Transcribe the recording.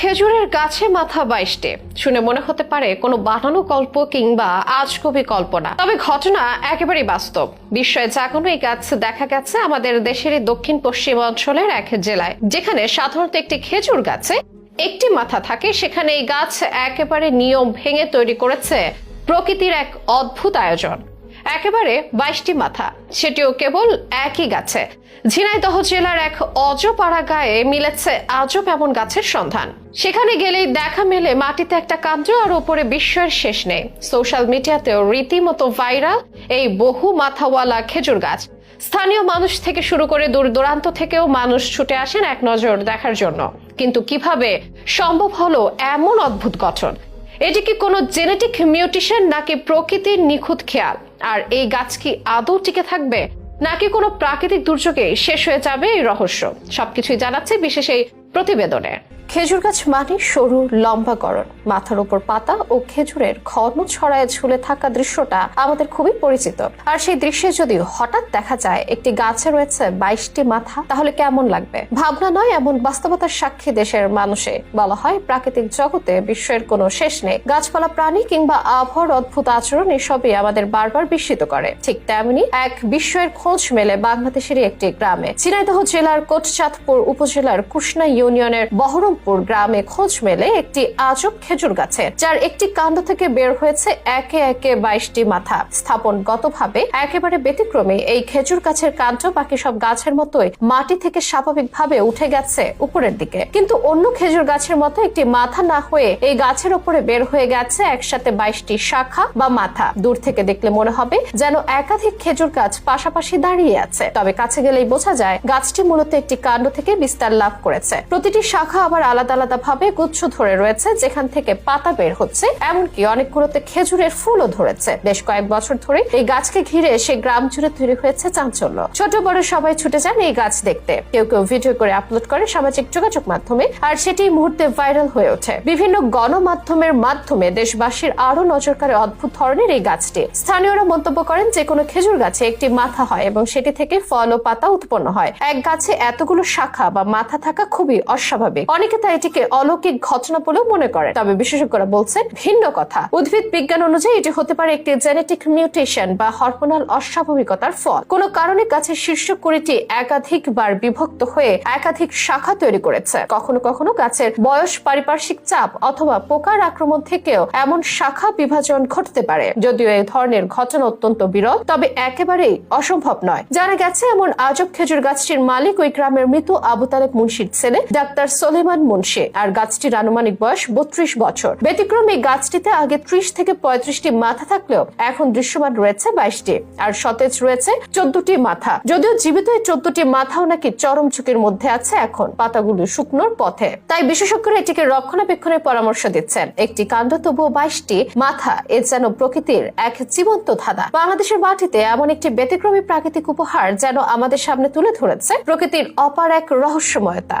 খেজুরের গাছে মাথা বাইশটে। শুনে মনে হতে পারে কোনো বানানো গল্প কিংবা আজকবি কল্পনা। তবে ঘটনা একেবারেই বাস্তব। বিস্ময়ে জাগানো এই গাছ দেখা গেছে আমাদের দেশেরই দক্ষিণ পশ্চিম অঞ্চলের এক জেলায়, যেখানে সাধারণত একটি খেজুর গাছে একটি মাথা থাকে। সেখানে এই গাছ একেবারে নিয়ম ভেঙে তৈরি করেছে প্রকৃতির এক অদ্ভুত আয়োজন। একেবারে বাইশটি মাথা, সেটিও কেবল একই গাছে। ঝিনাইদহ জেলার এক অজপাড়া গায়ে মিলেছে আজব এমন গাছের সন্ধান। সেখানে গেলেই দেখা মেলে মাটিতে একটা কাণ্ড আর ওপরে বিস্ময়ের শেষ নেই। সোশ্যাল মিডিয়াতেও রীতিমতো ভাইরাল এই বহু মাথাওয়ালা খেজুর গাছ। স্থানীয় মানুষ থেকে শুরু করে দূর দূরান্ত থেকেও মানুষ ছুটে আসেন এক নজর দেখার জন্য। কিন্তু কীভাবে সম্ভব হলো এমন অদ্ভুত গঠন? এটি কি কোনো জেনেটিক মিউটেশন নাকি প্রকৃতির নিখুঁত খেয়াল? আর এই গাছ কি আদৌ টিকে থাকবে? নাকি কোনো প্রাকৃতিক দুর্যোগে শেষ হয়ে যাবে এই রহস্য? সবকিছুই জানাচ্ছে বিশেষ এই প্রতিবেদনে। খেজুর গাছ মানে সরু, লম্বা গড়ন। মাথার উপর পাতা ও খেজুরের ঘন ছড়ায় ঝুলে থাকা দৃশ্যটা আমাদের খুবই পরিচিত। আর সেই দৃশ্যে যদি হঠাৎ দেখা যায় একটি গাছে রয়েছে বাইশটি মাথা, তাহলে কেমন লাগবে? ভাবনা নয়, এমন বাস্তবতার সাক্ষী দেশের মানুষে। বলা হয়, প্রাকৃতিক জগতে বিশ্বের কোনো শেষ নেই। গাছপালা, প্রাণী কিংবা আবহাওয়ার অদ্ভুত আচরণ এসবই আমাদের বারবার বিস্মিত করে। ঠিক তেমনি এক বিশ্বের খোঁজ মেলে বাংলাদেশেরই একটি গ্রামে। ঝিনাইদহ জেলার কোটচাঁদপুর উপজেলার কুষ্ণা ইউনিয়নের বহরমপুর গ্রামে খোঁজ মেলে একটি আজব খেজুর গাছে, যার একটি কাণ্ড থেকে বের হয়েছে একে একে বাইশটি মাথা। স্থাপনগতভাবে একেবারে ব্যতিক্রমী এই খেজুর গাছের কাণ্ড, বাকি সব গাছের মতোই মাটি থেকে স্বাভাবিকভাবে উঠে গেছে উপরের দিকে। কিন্তু অন্য খেজুর গাছের মতো একটি মাথা না হয়ে এই গাছের উপরে বের হয়ে গেছে একসাথে বাইশটি শাখা বা মাথা। দূর থেকে দেখলে মনে হবে যেন একাধিক খেজুর গাছ পাশাপাশি দাঁড়িয়ে আছে। তবে কাছে গেলেই বোঝা যায় গাছটি মূলত একটি কাণ্ড থেকে বিস্তার লাভ করেছে। প্রতিটি শাখা আবার আলাদা আলাদা ভাবে গুচ্ছ ধরে রয়েছে, যেখান থেকে পাতা বের হচ্ছে। এমনকি অনেকগুলোতে খেজুরের ফুলও ধরেছে। বেশ কয়েক বছর ধরে এই গাছকে ঘিরে সে গ্রাম জুড়ে তৈরি হয়েছে চাঞ্চল্য। ছোট বড় সবাই ছুটে যান এই গাছ দেখতে। কেউ কেউ ভিডিও করে আপলোড করে সামাজিক যোগাযোগ মাধ্যমে, আর সেটি মুহূর্তে ভাইরাল হয়ে ওঠে। বিভিন্ন গণমাধ্যমের মাধ্যমে দেশবাসীর আরও নজর কাড়ে অদ্ভুত ধরনের এই গাছটি। স্থানীয়রা মন্তব্য করেন যে, কোনো খেজুর গাছে একটি মাথা হয় এবং সেটি থেকে ফল ও পাতা উৎপন্ন হয়। এক গাছে এতগুলো শাখা বা মাথা থাকা খুবই অস্বাভাবিক। অনেকে তা এটিকে অলৌকিক ঘটনা বলেও মনে করে তবে বিশেষজ্ঞরা বলছেন, ভিন্ন কথা। উদ্ভিদ বিজ্ঞান অনুযায়ী এটি হতে পারে একটি জেনেটিক মিউটেশন বা হরমোনাল অস্বাভাবিকতার ফল। কোনো কারণে গাছের শীর্ষ কুড়িটি একাধিকবার বিভক্ত হয়ে একাধিক শাখা তৈরি করেছে। কখনো কখনো গাছের বয়স, পারিপার্শ্বিক চাপ অথবা পোকার আক্রমণ থেকেও এমন শাখা বিভাজন ঘটতে পারে। যদিও এই ধরনের ঘটনা অত্যন্ত বিরল, তবে একেবারেই অসম্ভব নয়। জানা গেছে, এমন আজব খেজুর গাছটির মালিক ওই গ্রামের মৃত আবু তালেব মুন্সির ছেলে, ডাক্তার সোলেমান মুন্সি। আর গাছটির আনুমানিক বয়স বত্রিশ বছর। ব্যতিক্রম এই গাছটিতে আগে ত্রিশ থেকে পঁয়ত্রিশটি মাথা থাকলেও এখন দৃশ্যমান রয়েছে বাইশটি। আর সতেজ রয়েছে চোদ্দটি মাথা। যদিও জীবিত এই চোদ্দটি মাথাও নাকি চরম ঝুঁকির মধ্যে আছে এখন পাতাগুলো শুকনোর পথে। তাই বিশেষজ্ঞরা এটিকে রক্ষণাবেক্ষণের পরামর্শ দিচ্ছেন। একটি কাণ্ড তবুও বাইশটি মাথা, এ যেন প্রকৃতির এক জীবন্ত ধাঁধা। বাংলাদেশের মাটিতে এমন একটি ব্যতিক্রমী প্রাকৃতিক উপহার যেন আমাদের সামনে তুলে ধরেছে প্রকৃতির অপার এক রহস্যময়তা।